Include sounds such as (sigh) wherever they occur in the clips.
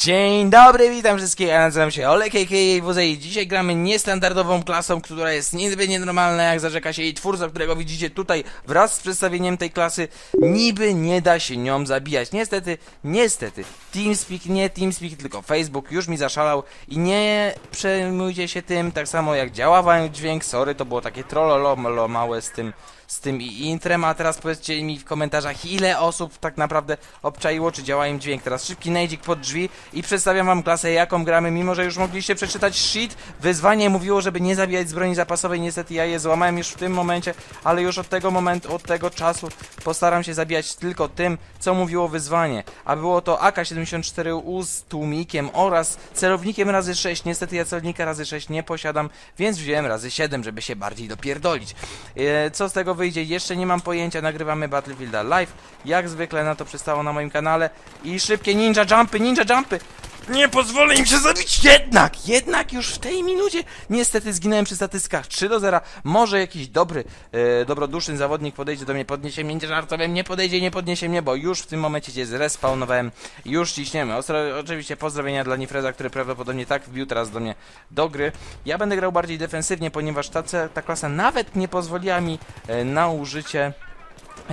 Dzień dobry, witam wszystkich, ja nazywam się Olek a.k.a. i dzisiaj gramy niestandardową klasą, która jest niby nienormalna, jak zarzeka się jej twórca, którego widzicie tutaj wraz z przedstawieniem tej klasy. Niby nie da się nią zabijać. Niestety, niestety, TeamSpeak, nie TeamSpeak, tylko Facebook już mi zaszalał i nie przejmujcie się tym, tak samo jak działa dźwięk, sorry, to było takie trollolo małe z tym z tym intrem, a teraz powiedzcie mi w komentarzach, ile osób tak naprawdę obczaiło, czy działa im dźwięk. Teraz szybki nejdzik pod drzwi i przedstawiam wam klasę, jaką gramy, mimo że już mogliście przeczytać sheet. Wyzwanie mówiło, żeby nie zabijać z broni zapasowej, niestety ja je złamałem już w tym momencie, ale już od tego momentu, od tego czasu postaram się zabijać tylko tym, co mówiło wyzwanie. A było to AK-74U z tłumikiem oraz celownikiem razy 6. Niestety ja celownika razy 6 nie posiadam, więc wziąłem razy 7, żeby się bardziej dopierdolić. E, Co z tego wyjdzie? Jeszcze nie mam pojęcia, nagrywamy Battlefielda live. Jak zwykle na to przystało na moim kanale. I szybkie ninja jumpy, ninja jumpy! Nie pozwolę im się zabić! Jednak, jednak już w tej minucie niestety zginąłem przy statystykach 3 do 0. Może jakiś dobry, e, dobroduszny zawodnik podejdzie do mnie, podniesie mnie, nie żartowiem, nie podejdzie, nie podniesie mnie, bo już w tym momencie cię zrespawnowałem. Już ciśniemy. Ostro, oczywiście pozdrowienia dla Nifreza, który prawdopodobnie tak wbił teraz do mnie do gry. Ja będę grał bardziej defensywnie, ponieważ ta, ta klasa nawet nie pozwoliła mi e, na użycie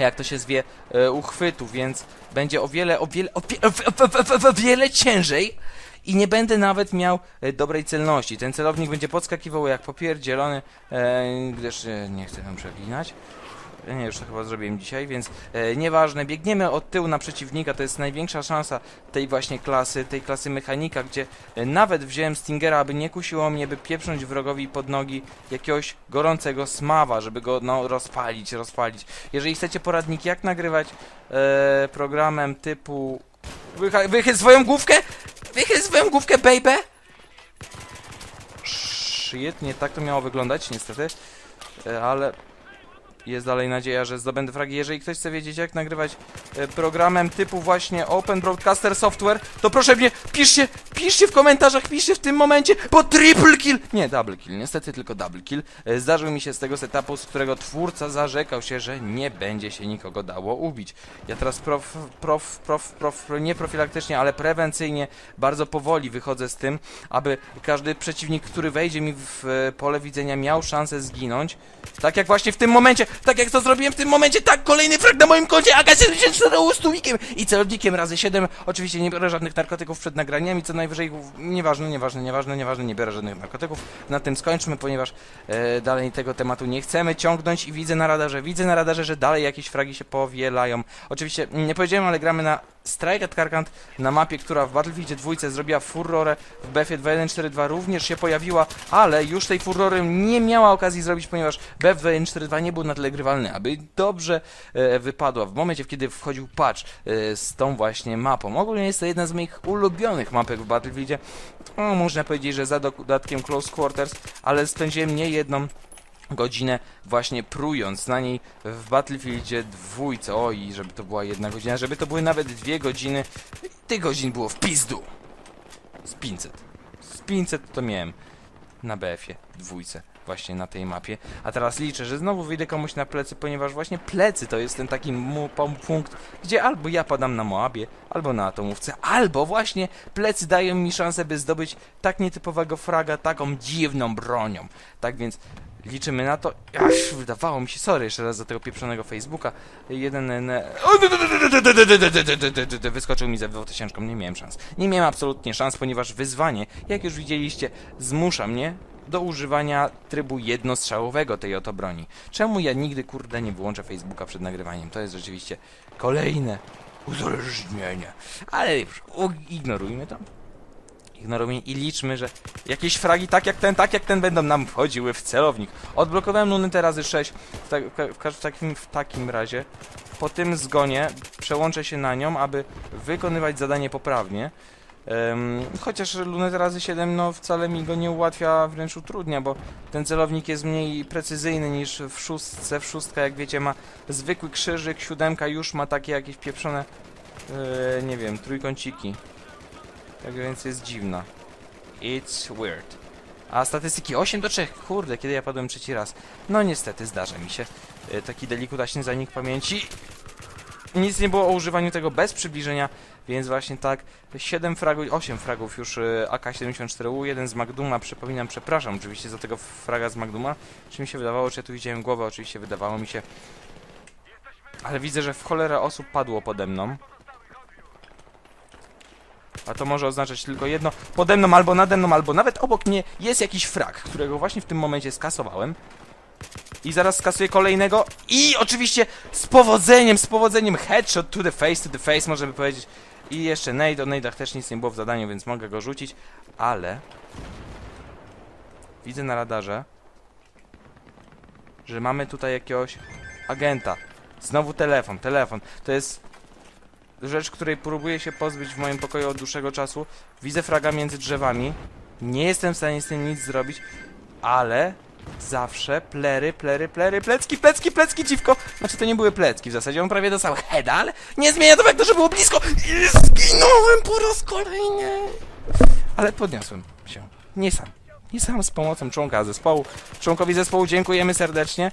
jak to się zwie, e, uchwytu, więc będzie o wiele, o wiele, o, o, wiele ciężej i nie będę nawet miał e, dobrej celności. Ten celownik będzie podskakiwał jak popierdzielony, e, gdyż e, nie chcę wam przeklinać. Nie, już to chyba zrobiłem dzisiaj, więc e, nieważne. Biegniemy od tyłu na przeciwnika, to jest największa szansa tej właśnie klasy, tej klasy mechanika, gdzie e, nawet wziąłem Stingera, aby nie kusiło mnie, by pieprząć wrogowi pod nogi jakiegoś gorącego smawa, żeby go no, rozpalić, rozpalić. Jeżeli chcecie poradnik jak nagrywać e, programem typu... Wychyl swoją główkę! Wychyl swoją główkę, baby! Shit, nie tak to miało wyglądać, niestety. E, ale jest dalej nadzieja, że zdobędę fragi. Jeżeli ktoś chce wiedzieć, jak nagrywać programem typu właśnie Open Broadcaster Software, to proszę mnie, piszcie, piszcie w komentarzach, piszcie w tym momencie, bo triple kill, nie, double kill, niestety tylko double kill, e, zdarzył mi się z tego setupu, z którego twórca zarzekał się, że nie będzie się nikogo dało ubić. Ja teraz prof, prof, prof, prof, nie profilaktycznie, ale prewencyjnie, bardzo powoli wychodzę z tym, aby każdy przeciwnik, który wejdzie mi w e, pole widzenia, miał szansę zginąć. Tak jak właśnie w tym momencie, tak jak to zrobiłem w tym momencie, tak, kolejny frag na moim koncie, AK-74 z tłumikiem i celownikiem razy 7. Oczywiście nie biorę żadnych narkotyków przed nagraniami, co najwyżej, nieważne, nieważne, nieważne, nieważne, nie biorę żadnych narkotyków. Na tym skończmy, ponieważ e, dalej tego tematu nie chcemy ciągnąć i widzę na radarze, widzę na radarze, że dalej jakieś fragi się powielają. Oczywiście, nie powiedziałem, ale gramy na Strike at Karkant na mapie, która w Battlefieldzie 2 zrobiła furorę, w BF 2142 również się pojawiła, ale już tej furory nie miała okazji zrobić, ponieważ BF 2142 nie był na tyle grywalny, aby dobrze e, wypadła w momencie, kiedy wchodził patch e, z tą właśnie mapą. Ogólnie jest to jedna z moich ulubionych mapek w Battlefieldzie. No, można powiedzieć, że za dodatkiem Close Quarters, ale spędziłem nie jedną godzinę właśnie prując na niej w Battlefieldzie dwójce. Oj, żeby to była jedna godzina, żeby to były nawet dwie godziny. Tych godzin było w pizdu. Z 500. Z 500 to miałem na BF-ie dwójce. Właśnie na tej mapie. A teraz liczę, że znowu wyjdę komuś na plecy, ponieważ właśnie plecy to jest ten taki punkt, gdzie albo ja padam na Moabie, albo na atomówce, albo właśnie plecy dają mi szansę, by zdobyć tak nietypowego fraga taką dziwną bronią. Tak więc Liczymy na to. Aż wydawało mi się, sorry jeszcze raz za tego pieprzonego Facebooka. Jeden. Wyskoczył mi ze dwutysiączką, nie miałem szans. Nie miałem absolutnie szans, ponieważ wyzwanie, jak już widzieliście, zmusza mnie do używania trybu jednostrzałowego tej oto broni. Czemu ja nigdy kurde nie wyłączę Facebooka przed nagrywaniem? To jest rzeczywiście kolejne uzależnienie. Ale już ignorujmy to ignorujmy i liczmy, że jakieś fragi tak jak ten, tak jak ten będą nam wchodziły w celownik. Odblokowałem lunetę razy 6 w, ta, w, w, takim, w takim razie. Po tym zgonie przełączę się na nią, aby wykonywać zadanie poprawnie. Em, chociaż luneta razy 7 no wcale mi go nie ułatwia, wręcz utrudnia, bo ten celownik jest mniej precyzyjny niż w szóstce. W szóstka, jak wiecie, ma zwykły krzyżyk, siódemka już ma takie jakieś pieprzone, e, nie wiem, trójkąciki. Tak więc jest dziwna. It's weird. A statystyki 8 do 3. Kurde, kiedy ja padłem trzeci raz. No niestety, zdarza mi się. E, Taki delikutaśny zanik pamięci. nic nie było o używaniu tego bez przybliżenia, więc właśnie tak, 7 fragów, 8 fragów już y, AK-74U, jeden z Magduma, przypominam, przepraszam oczywiście za tego fraga z Magduma, czy mi się wydawało, czy ja tu widziałem głowę, oczywiście wydawało mi się, ale widzę, że w cholerę osób padło pode mną. A to może oznaczać tylko jedno. Pode mną, albo nade mną, albo nawet obok mnie jest jakiś frak, którego właśnie w tym momencie skasowałem. I zaraz skasuję kolejnego. I oczywiście z powodzeniem, z powodzeniem headshot to the face, to the face, możemy powiedzieć. I jeszcze nade, o nade'ach też nic nie było w zadaniu, więc mogę go rzucić. Ale... Widzę na radarze, że mamy tutaj jakiegoś agenta. Znowu telefon, telefon. To jest rzecz, której próbuję się pozbyć w moim pokoju od dłuższego czasu. Widzę fraga między drzewami. Nie jestem w stanie z tym nic zrobić, ale zawsze plery, plery, plery, plecki, plecki, plecki, dziwko. Znaczy to nie były plecki w zasadzie, on prawie dostał heada, ale nie zmienia to faktu, że było blisko. I zginąłem po raz kolejny. Ale podniosłem się. Nie sam. Nie sam z pomocą członka zespołu. Członkowi zespołu dziękujemy serdecznie.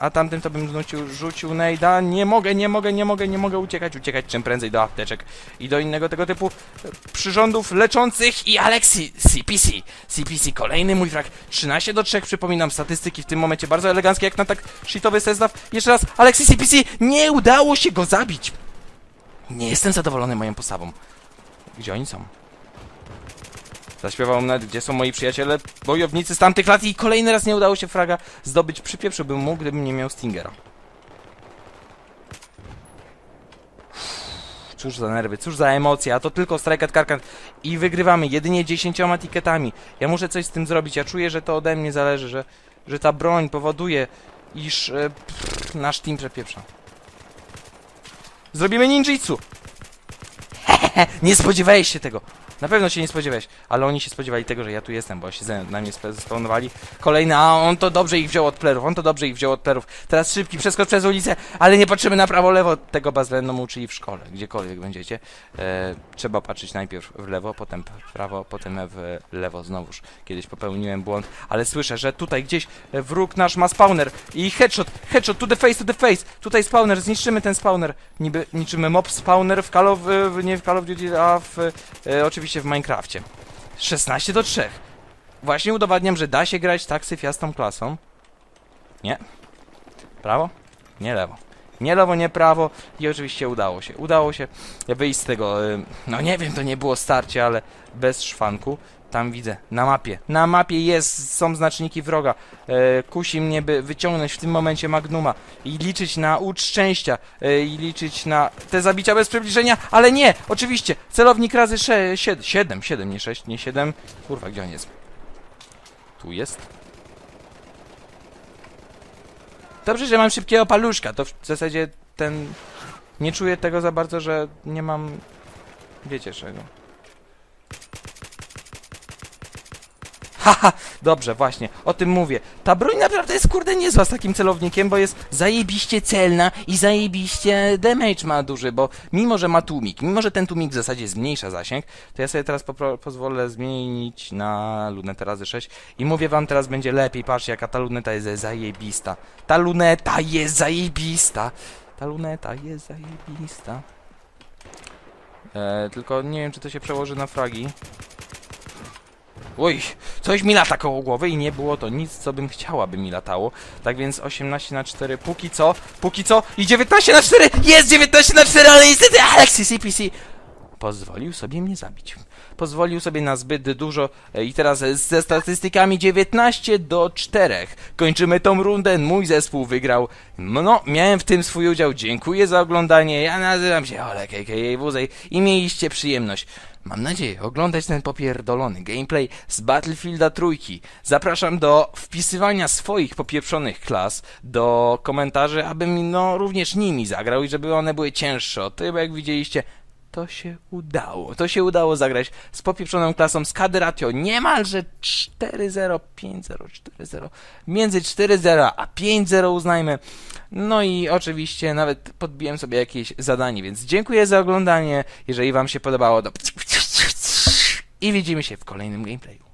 A tamtym to bym rzucił, rzucił nejda. Nie mogę, nie mogę, nie mogę, nie mogę uciekać, uciekać czym prędzej do apteczek i do innego tego typu przyrządów leczących i Alexi CPC. CPC kolejny mój frak. 13 do 3, przypominam statystyki w tym momencie bardzo eleganckie jak na tak shitowy zestaw. Jeszcze raz, Alexi CPC, nie udało się go zabić. Nie jestem zadowolony moją postawą. Gdzie oni są? Zaśpiewał nawet, gdzie są moi przyjaciele, bojownicy z tamtych lat i kolejny raz nie udało się fraga zdobyć. Przypieprzyłbym mu, gdybym nie miał Stingera. Cóż za nerwy, cóż za emocje, a to tylko Strike at Karkan i wygrywamy jedynie 10 tiketami. Ja muszę coś z tym zrobić, ja czuję, że to ode mnie zależy, że, że ta broń powoduje, iż e, pff, nasz team przepieprza. Zrobimy ninjitsu! (laughs) nie spodziewałeś się tego! Na pewno się nie spodziewałeś, ale oni się spodziewali tego, że ja tu jestem, bo się ze- na mnie spawnowali. Kolejny, a on to dobrze ich wziął od plerów, on to dobrze ich wziął od plerów. Teraz szybki przeskocz przez ulicę, ale nie patrzymy na prawo, lewo. Tego was będą uczyli w szkole, gdziekolwiek będziecie. E, trzeba patrzeć najpierw w lewo, potem w prawo, potem w lewo znowuż. Kiedyś popełniłem błąd, ale słyszę, że tutaj gdzieś wróg nasz ma spawner i headshot, headshot, to the face, to the face. Tutaj spawner, zniszczymy ten spawner. Niby niczym mob spawner w Call of, nie w Call of Duty, a w, e, oczywiście w Minecrafcie. 16 do 3. Właśnie udowadniam, że da się grać tak syfiastą klasą. Nie. Prawo? Nie lewo. Nie lewo, nie prawo. I oczywiście udało się. Udało się wyjść z tego. y, No nie wiem, to nie było starcie, ale bez szwanku. Tam widzę, na mapie. Na mapie jest, są znaczniki wroga. E, kusi mnie, by wyciągnąć w tym momencie Magnuma i liczyć na łódź szczęścia. E, I liczyć na te zabicia bez przybliżenia, ale nie! Oczywiście, celownik razy 7, 7, 7, nie 6, nie 7. Kurwa, gdzie on jest? Tu jest. Dobrze, że mam szybkiego paluszka. To w zasadzie ten. Nie czuję tego za bardzo, że nie mam. Wiecie czego. Haha, dobrze, właśnie, o tym mówię. Ta broń naprawdę jest kurde niezła z takim celownikiem, bo jest zajebiście celna i zajebiście damage ma duży, bo mimo, że ma tłumik, mimo, że ten tłumik w zasadzie zmniejsza zasięg, to ja sobie teraz pozwolę zmienić na lunetę razy 6 i mówię wam, teraz będzie lepiej, patrzcie jaka ta luneta jest zajebista. Ta luneta jest zajebista. Ta luneta jest zajebista. E, tylko nie wiem, czy to się przełoży na fragi. Oj, coś mi lata koło głowy i nie było to nic, co bym chciała, by mi latało. Tak więc 18 na 4 póki co, póki co i 19 na 4! Jest 19 na 4, ale niestety Alexis CPC pozwolił sobie mnie zabić. Pozwolił sobie na zbyt dużo e, i teraz ze statystykami 19 do 4. Kończymy tą rundę, mój zespół wygrał. No, miałem w tym swój udział, dziękuję za oglądanie. Ja nazywam się Olek. Wuzej i mieliście przyjemność. Mam nadzieję oglądać ten popierdolony gameplay z Battlefielda trójki. Zapraszam do wpisywania swoich popieprzonych klas do komentarzy, abym no również nimi zagrał i żeby one były cięższe od tej, bo jak widzieliście to się udało. To się udało zagrać z popieprzoną klasą z KD Ratio niemalże 4-0, 5-0, 4-0. Między 4-0 a 5-0 uznajmy. No i oczywiście nawet podbiłem sobie jakieś zadanie, więc dziękuję za oglądanie. Jeżeli wam się podobało, to i widzimy się w kolejnym gameplayu.